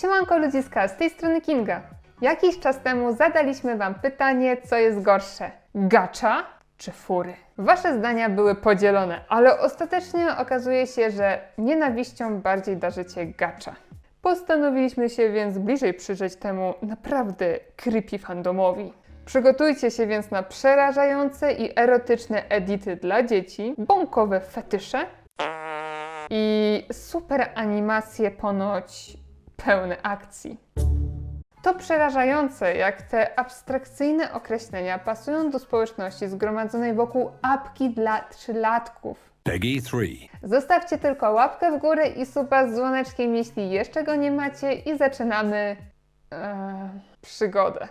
Siemanko ludziska, z tej strony Kinga. Jakiś czas temu zadaliśmy Wam pytanie, co jest gorsze, gacza czy fury? Wasze zdania były podzielone, ale ostatecznie okazuje się, że nienawiścią bardziej darzycie gacza. Postanowiliśmy się więc bliżej przyjrzeć temu naprawdę creepy fandomowi. Przygotujcie się więc na przerażające i erotyczne edity dla dzieci, bąkowe fetysze i super animacje ponoć pełne akcji. To przerażające, jak te abstrakcyjne określenia pasują do społeczności zgromadzonej wokół apki dla trzylatków. Peggy 3. Zostawcie tylko łapkę w górę i suba z dzwoneczkiem, jeśli jeszcze go nie macie i zaczynamy e, przygodę.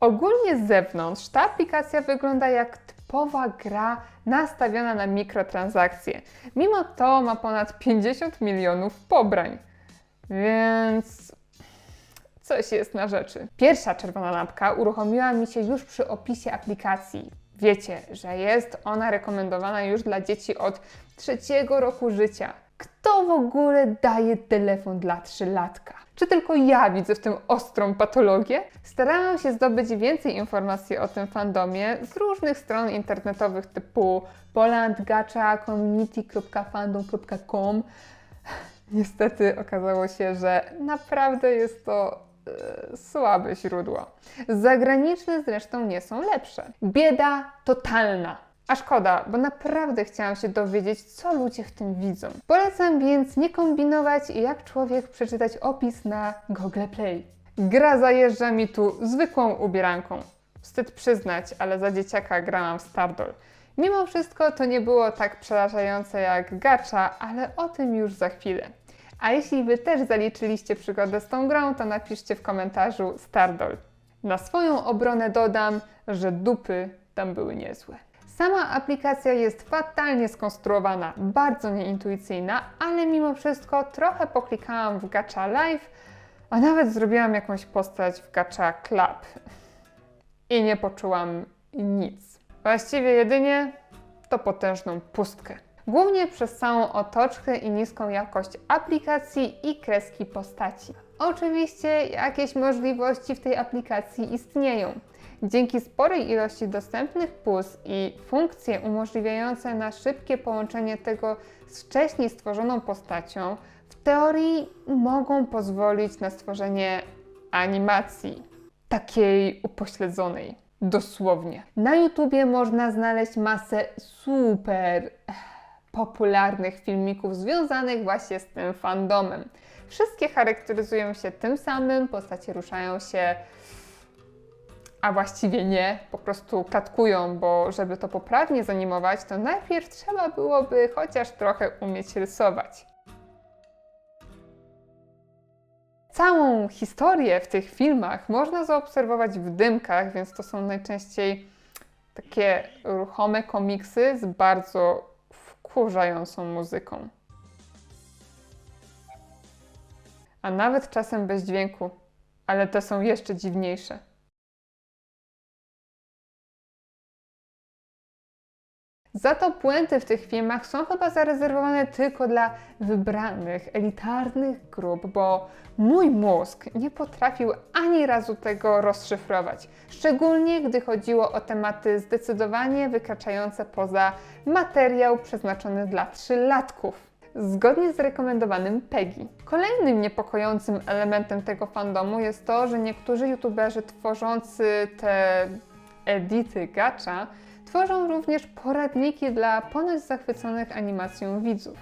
Ogólnie z zewnątrz ta aplikacja wygląda jak typowa gra nastawiona na mikrotransakcje. Mimo to ma ponad 50 milionów pobrań. Więc coś jest na rzeczy. Pierwsza czerwona lampka uruchomiła mi się już przy opisie aplikacji. Wiecie, że jest ona rekomendowana już dla dzieci od trzeciego roku życia. Kto w ogóle daje telefon dla trzylatka? Czy tylko ja widzę w tym ostrą patologię? Starałam się zdobyć więcej informacji o tym fandomie z różnych stron internetowych typu polandgacha.community.fandom.com Niestety okazało się, że naprawdę jest to e, słabe źródło. Zagraniczne zresztą nie są lepsze. Bieda totalna. A szkoda, bo naprawdę chciałam się dowiedzieć, co ludzie w tym widzą. Polecam więc nie kombinować i jak człowiek przeczytać opis na Google Play. Gra zajeżdża mi tu zwykłą ubieranką. Wstyd przyznać, ale za dzieciaka grałam w Stardoll. Mimo wszystko to nie było tak przerażające jak Gacha, ale o tym już za chwilę. A jeśli Wy też zaliczyliście przygodę z tą grą, to napiszcie w komentarzu Stardoll. Na swoją obronę dodam, że dupy tam były niezłe. Sama aplikacja jest fatalnie skonstruowana, bardzo nieintuicyjna, ale mimo wszystko trochę poklikałam w Gacha Live, a nawet zrobiłam jakąś postać w Gacha Club. I nie poczułam nic. Właściwie jedynie to potężną pustkę. Głównie przez całą otoczkę i niską jakość aplikacji i kreski postaci. Oczywiście jakieś możliwości w tej aplikacji istnieją. Dzięki sporej ilości dostępnych puz i funkcje umożliwiające na szybkie połączenie tego z wcześniej stworzoną postacią, w teorii mogą pozwolić na stworzenie animacji takiej upośledzonej. Dosłownie. Na YouTubie można znaleźć masę super popularnych filmików związanych właśnie z tym fandomem. Wszystkie charakteryzują się tym samym, postacie ruszają się, a właściwie nie, po prostu katkują, bo żeby to poprawnie zanimować, to najpierw trzeba byłoby chociaż trochę umieć rysować. Całą historię w tych filmach można zaobserwować w dymkach, więc to są najczęściej takie ruchome komiksy z bardzo wkurzającą muzyką. A nawet czasem bez dźwięku, ale te są jeszcze dziwniejsze. Za to puenty w tych filmach są chyba zarezerwowane tylko dla wybranych, elitarnych grup, bo mój mózg nie potrafił ani razu tego rozszyfrować. Szczególnie gdy chodziło o tematy zdecydowanie wykraczające poza materiał przeznaczony dla trzylatków. Zgodnie z rekomendowanym PEGI. Kolejnym niepokojącym elementem tego fandomu jest to, że niektórzy youtuberzy tworzący te edity gacha tworzą również poradniki dla ponoć zachwyconych animacją widzów.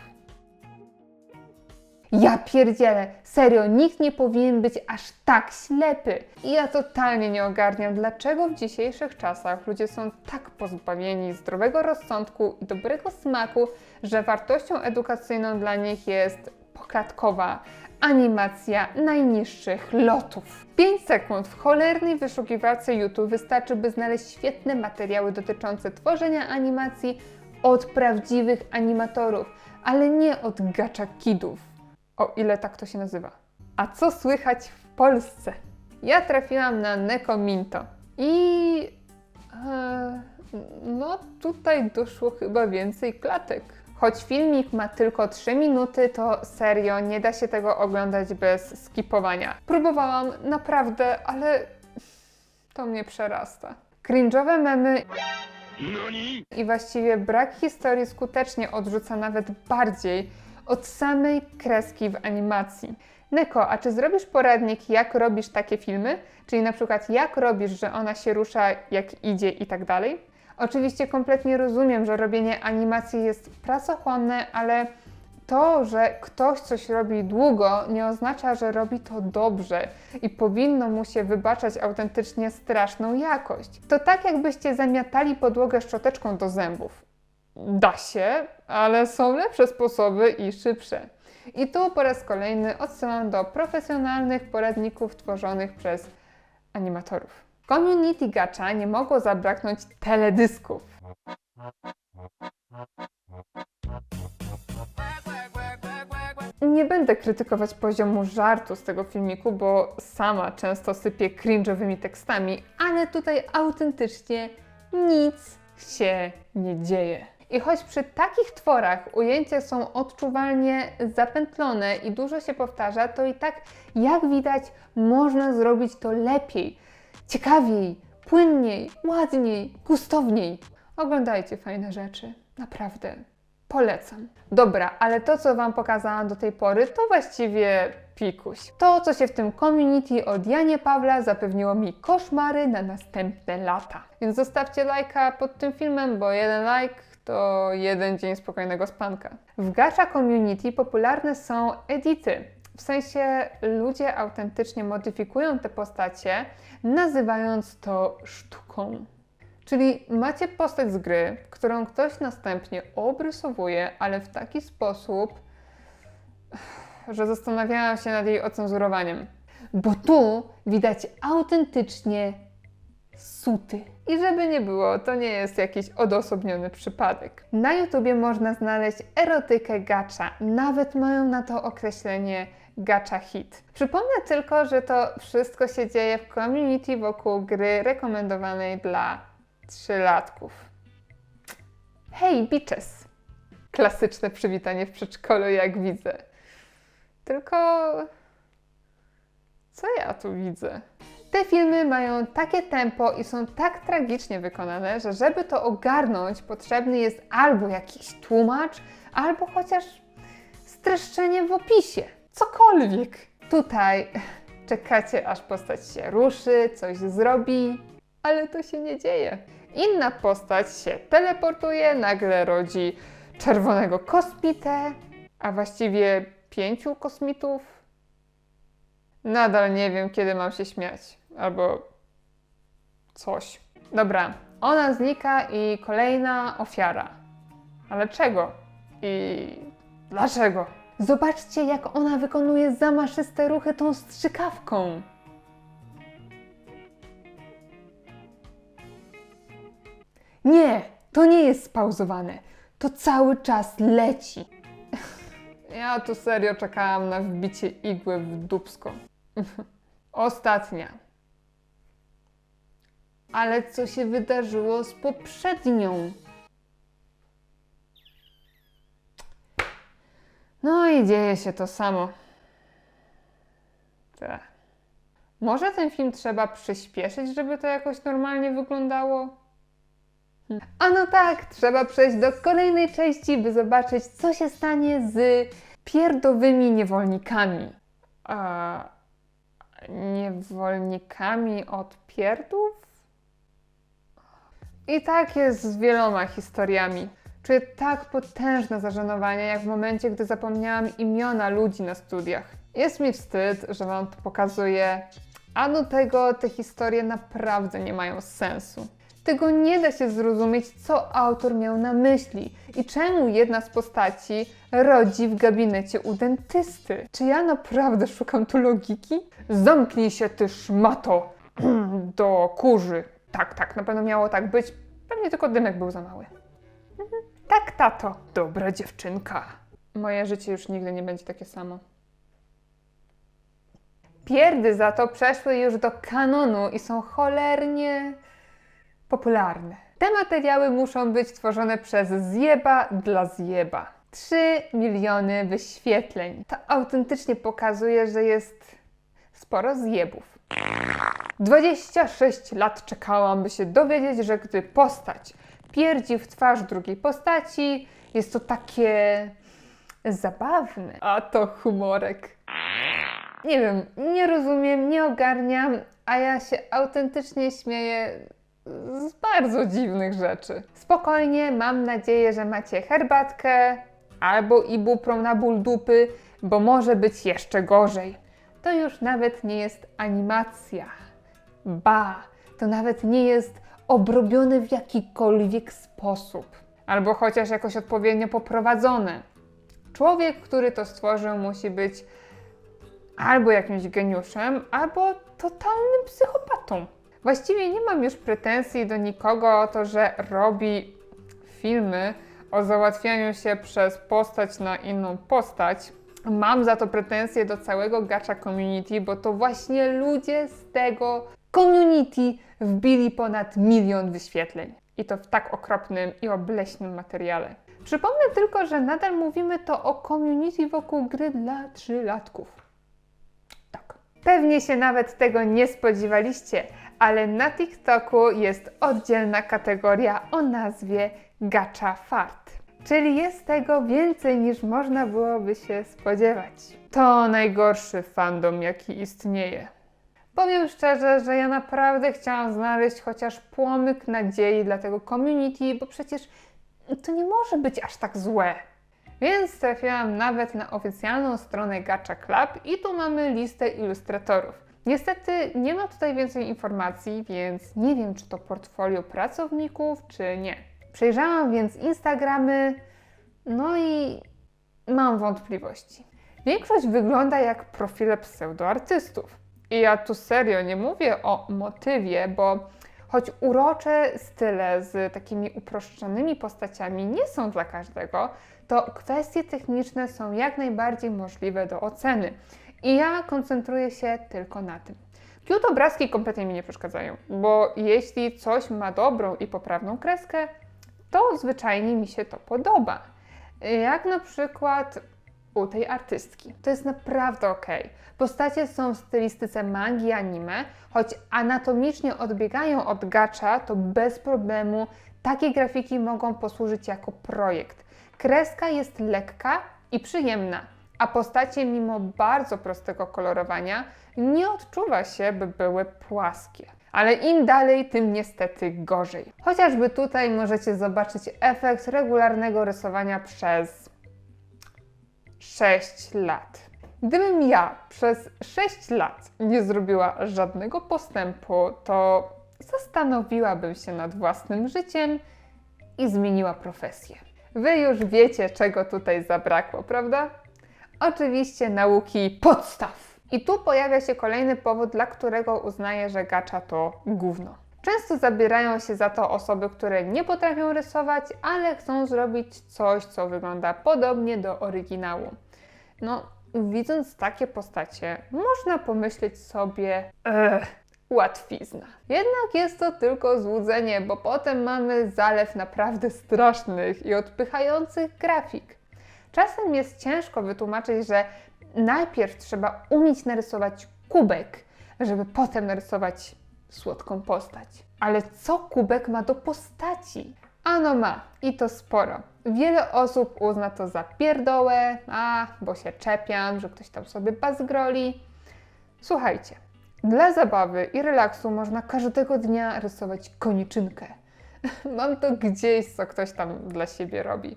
Ja pierdzielę, serio, nikt nie powinien być aż tak ślepy. I ja totalnie nie ogarniam, dlaczego w dzisiejszych czasach ludzie są tak pozbawieni zdrowego rozsądku i dobrego smaku, że wartością edukacyjną dla nich jest poklatkowa animacja najniższych lotów. 5 sekund w cholernej wyszukiwarce YouTube wystarczy, by znaleźć świetne materiały dotyczące tworzenia animacji od prawdziwych animatorów, ale nie od gacha kidów. O ile tak to się nazywa. A co słychać w Polsce? Ja trafiłam na Nekominto i e, no tutaj doszło chyba więcej klatek. Choć filmik ma tylko 3 minuty, to serio nie da się tego oglądać bez skipowania. Próbowałam naprawdę, ale to mnie przerasta. Cringe'owe memy i właściwie brak historii skutecznie odrzuca nawet bardziej od samej kreski w animacji. Neko, a czy zrobisz poradnik, jak robisz takie filmy? Czyli na przykład jak robisz, że ona się rusza, jak idzie i tak dalej? Oczywiście kompletnie rozumiem, że robienie animacji jest pracochłonne, ale to, że ktoś coś robi długo, nie oznacza, że robi to dobrze i powinno mu się wybaczać autentycznie straszną jakość. To tak, jakbyście zamiatali podłogę szczoteczką do zębów. Da się, ale są lepsze sposoby i szybsze. I tu po raz kolejny odsyłam do profesjonalnych poradników tworzonych przez animatorów. Community Gacha nie mogło zabraknąć teledysków. Nie będę krytykować poziomu żartu z tego filmiku, bo sama często sypię cringe'owymi tekstami, ale tutaj autentycznie nic się nie dzieje. I choć przy takich tworach ujęcia są odczuwalnie zapętlone i dużo się powtarza, to i tak, jak widać, można zrobić to lepiej, ciekawiej, płynniej, ładniej, gustowniej. Oglądajcie fajne rzeczy, naprawdę. Polecam. Dobra, ale to, co Wam pokazałam do tej pory, to właściwie pikuś. To, co się w tym community od Janie Pawla zapewniło mi koszmary na następne lata. Więc zostawcie lajka pod tym filmem, bo jeden like to jeden dzień spokojnego spanka. W gacha community popularne są edity. W sensie ludzie autentycznie modyfikują te postacie, nazywając to sztuką. Czyli macie postać z gry, którą ktoś następnie obrysowuje, ale w taki sposób, że zastanawiałam się nad jej ocenzurowaniem. Bo tu widać autentycznie suty. I żeby nie było, to nie jest jakiś odosobniony przypadek. Na YouTubie można znaleźć erotykę gacha, nawet mają na to określenie gacha hit. Przypomnę tylko, że to wszystko się dzieje w community wokół gry rekomendowanej dla trzylatków. Hej, bitches! Klasyczne przywitanie w przedszkolu, jak widzę. Tylko. Co ja tu widzę? Te filmy mają takie tempo i są tak tragicznie wykonane, że żeby to ogarnąć, potrzebny jest albo jakiś tłumacz, albo chociaż streszczenie w opisie. Cokolwiek. Tutaj czekacie, aż postać się ruszy, coś zrobi, ale to się nie dzieje. Inna postać się teleportuje, nagle rodzi czerwonego kosmitę, a właściwie pięciu kosmitów. Nadal nie wiem, kiedy mam się śmiać, albo coś. Dobra, ona znika i kolejna ofiara. Ale czego? I dlaczego? Zobaczcie, jak ona wykonuje zamaszyste ruchy tą strzykawką. Nie, to nie jest spauzowane. To cały czas leci. Ja tu serio czekałam na wbicie igły w dubsko. Ostatnia. Ale co się wydarzyło z poprzednią? No i dzieje się to samo. Tak. Może ten film trzeba przyspieszyć, żeby to jakoś normalnie wyglądało? A no tak, trzeba przejść do kolejnej części, by zobaczyć, co się stanie z pierdowymi niewolnikami. A niewolnikami od pierdów? I tak jest z wieloma historiami. Czuję tak potężne zażenowanie, jak w momencie, gdy zapomniałam imiona ludzi na studiach. Jest mi wstyd, że Wam to pokazuję, a do tego te historie naprawdę nie mają sensu. Tego nie da się zrozumieć, co autor miał na myśli i czemu jedna z postaci rodzi w gabinecie u dentysty. Czy ja naprawdę szukam tu logiki? Zamknij się, ty szmato! Do kurzy. Tak, tak, na pewno miało tak być. Pewnie tylko dymek był za mały. Tak, tato. Dobra dziewczynka. Moje życie już nigdy nie będzie takie samo. Pierdy za to przeszły już do kanonu i są cholernie popularne. Te materiały muszą być tworzone przez zjeba dla zjeba. 3 miliony wyświetleń. To autentycznie pokazuje, że jest sporo zjebów. 26 lat czekałam, by się dowiedzieć, że gdy postać pierdzi w twarz drugiej postaci, jest to takie zabawne. A to humorek. Nie wiem, nie rozumiem, nie ogarniam, a ja się autentycznie śmieję z bardzo dziwnych rzeczy. Spokojnie, mam nadzieję, że macie herbatkę albo ibuprom na ból dupy, bo może być jeszcze gorzej. To już nawet nie jest animacja. Ba, to nawet nie jest obrobione w jakikolwiek sposób, albo chociaż jakoś odpowiednio poprowadzone. Człowiek, który to stworzył, musi być albo jakimś geniuszem, albo totalnym psychopatą. Właściwie nie mam już pretensji do nikogo o to, że robi filmy o załatwianiu się przez postać na inną postać. Mam za to pretensje do całego gacha community, bo to właśnie ludzie z tego community wbili ponad milion wyświetleń. I to w tak okropnym i obleśnym materiale. Przypomnę tylko, że nadal mówimy to o community wokół gry dla trzylatków. Tak. Pewnie się nawet tego nie spodziewaliście, ale na TikToku jest oddzielna kategoria o nazwie Gacha Fart. Czyli jest tego więcej niż można byłoby się spodziewać. To najgorszy fandom, jaki istnieje. Powiem szczerze, że ja naprawdę chciałam znaleźć chociaż płomyk nadziei dla tego community, bo przecież to nie może być aż tak złe. Więc trafiłam nawet na oficjalną stronę Gacha Club i tu mamy listę ilustratorów. Niestety nie ma tutaj więcej informacji, więc nie wiem, czy to portfolio pracowników, czy nie. Przejrzałam więc Instagramy, no i mam wątpliwości. Większość wygląda jak profile pseudoartystów. I ja tu serio nie mówię o motywie, bo choć urocze style z takimi uproszczonymi postaciami nie są dla każdego, to kwestie techniczne są jak najbardziej możliwe do oceny. I ja koncentruję się tylko na tym. Cute obrazki kompletnie mi nie przeszkadzają, bo jeśli coś ma dobrą i poprawną kreskę, to zwyczajnie mi się to podoba. Jak na przykład u tej artystki. To jest naprawdę ok. Postacie są w stylistyce mangi anime, choć anatomicznie odbiegają od gacha, to bez problemu takie grafiki mogą posłużyć jako projekt. Kreska jest lekka i przyjemna, a postacie mimo bardzo prostego kolorowania nie odczuwa się, by były płaskie. Ale im dalej, tym niestety gorzej. Chociażby tutaj możecie zobaczyć efekt regularnego rysowania przez 6 lat. Gdybym ja przez 6 lat nie zrobiła żadnego postępu, to zastanowiłabym się nad własnym życiem i zmieniła profesję. Wy już wiecie, czego tutaj zabrakło, prawda? Oczywiście nauki podstaw. I tu pojawia się kolejny powód, dla którego uznaję, że gacza to gówno. Często zabierają się za to osoby, które nie potrafią rysować, ale chcą zrobić coś, co wygląda podobnie do oryginału. No, widząc takie postacie, można pomyśleć sobie, ech, łatwizna. Jednak jest to tylko złudzenie, bo potem mamy zalew naprawdę strasznych i odpychających grafik. Czasem jest ciężko wytłumaczyć, że najpierw trzeba umieć narysować kubek, żeby potem narysować słodką postać. Ale co kubek ma do postaci? Ano ma i to sporo. Wiele osób uzna to za pierdołę, a bo się czepiam, że ktoś tam sobie bazgroli. Słuchajcie, dla zabawy i relaksu można każdego dnia rysować koniczynkę. Mam to gdzieś, co ktoś tam dla siebie robi.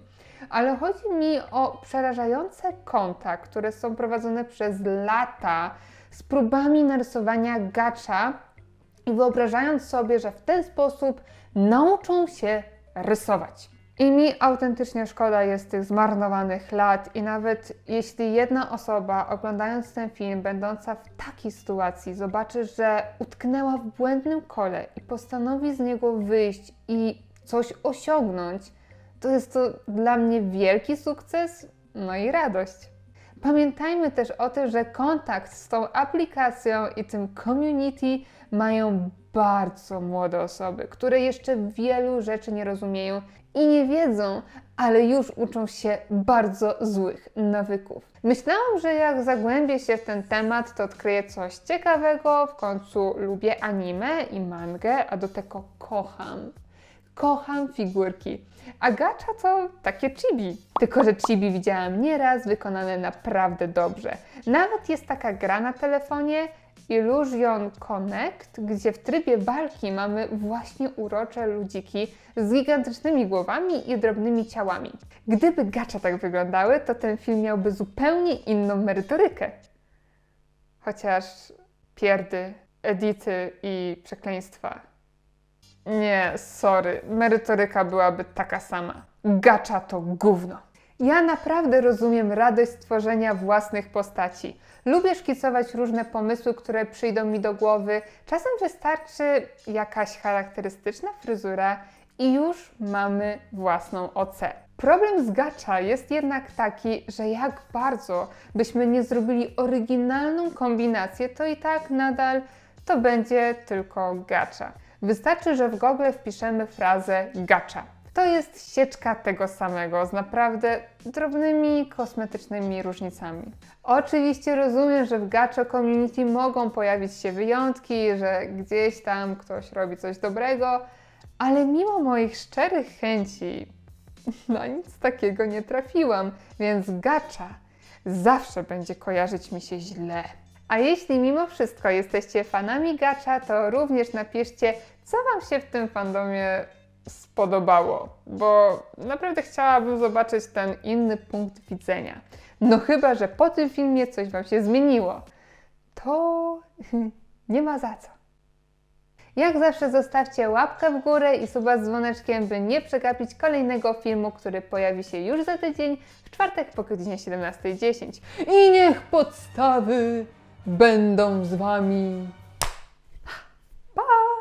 Ale chodzi mi o przerażające konta, które są prowadzone przez lata z próbami narysowania gacza i wyobrażając sobie, że w ten sposób nauczą się rysować. I mi autentycznie szkoda jest tych zmarnowanych lat, i nawet jeśli jedna osoba, oglądając ten film, będąca w takiej sytuacji, zobaczy, że utknęła w błędnym kole i postanowi z niego wyjść i coś osiągnąć, to jest to dla mnie wielki sukces, no i radość. Pamiętajmy też o tym, że kontakt z tą aplikacją i tym community mają bardzo młode osoby, które jeszcze wielu rzeczy nie rozumieją i nie wiedzą, ale już uczą się bardzo złych nawyków. Myślałam, że jak zagłębię się w ten temat, to odkryję coś ciekawego. W końcu lubię anime i mangę, a do tego kocham. Kocham figurki. A gacha to takie chibi. Tylko, że chibi widziałam nieraz wykonane naprawdę dobrze. Nawet jest taka gra na telefonie Illusion Connect, gdzie w trybie walki mamy właśnie urocze ludziki z gigantycznymi głowami i drobnymi ciałami. Gdyby gacha tak wyglądały, to ten film miałby zupełnie inną merytorykę. Chociaż pierdy, edity i przekleństwa nie, sorry, merytoryka byłaby taka sama. Gacza to gówno. Ja naprawdę rozumiem radość stworzenia własnych postaci. Lubię szkicować różne pomysły, które przyjdą mi do głowy. Czasem wystarczy jakaś charakterystyczna fryzura i już mamy własną OC. Problem z gacza jest jednak taki, że jak bardzo byśmy nie zrobili oryginalną kombinację, to i tak nadal to będzie tylko gacza. Wystarczy, że w Google wpiszemy frazę gacza. To jest sieczka tego samego z naprawdę drobnymi kosmetycznymi różnicami. Oczywiście rozumiem, że w gacha community mogą pojawić się wyjątki, że gdzieś tam ktoś robi coś dobrego, ale mimo moich szczerych chęci na nic takiego nie trafiłam, więc gacza zawsze będzie kojarzyć mi się źle. A jeśli mimo wszystko jesteście fanami gacza, to również napiszcie, co Wam się w tym fandomie spodobało, bo naprawdę chciałabym zobaczyć ten inny punkt widzenia. No chyba, że po tym filmie coś Wam się zmieniło. To nie ma za co. Jak zawsze zostawcie łapkę w górę i suba z dzwoneczkiem, by nie przegapić kolejnego filmu, który pojawi się już za tydzień, w czwartek po godzinie 17.10. I niech podstawy będą z Wami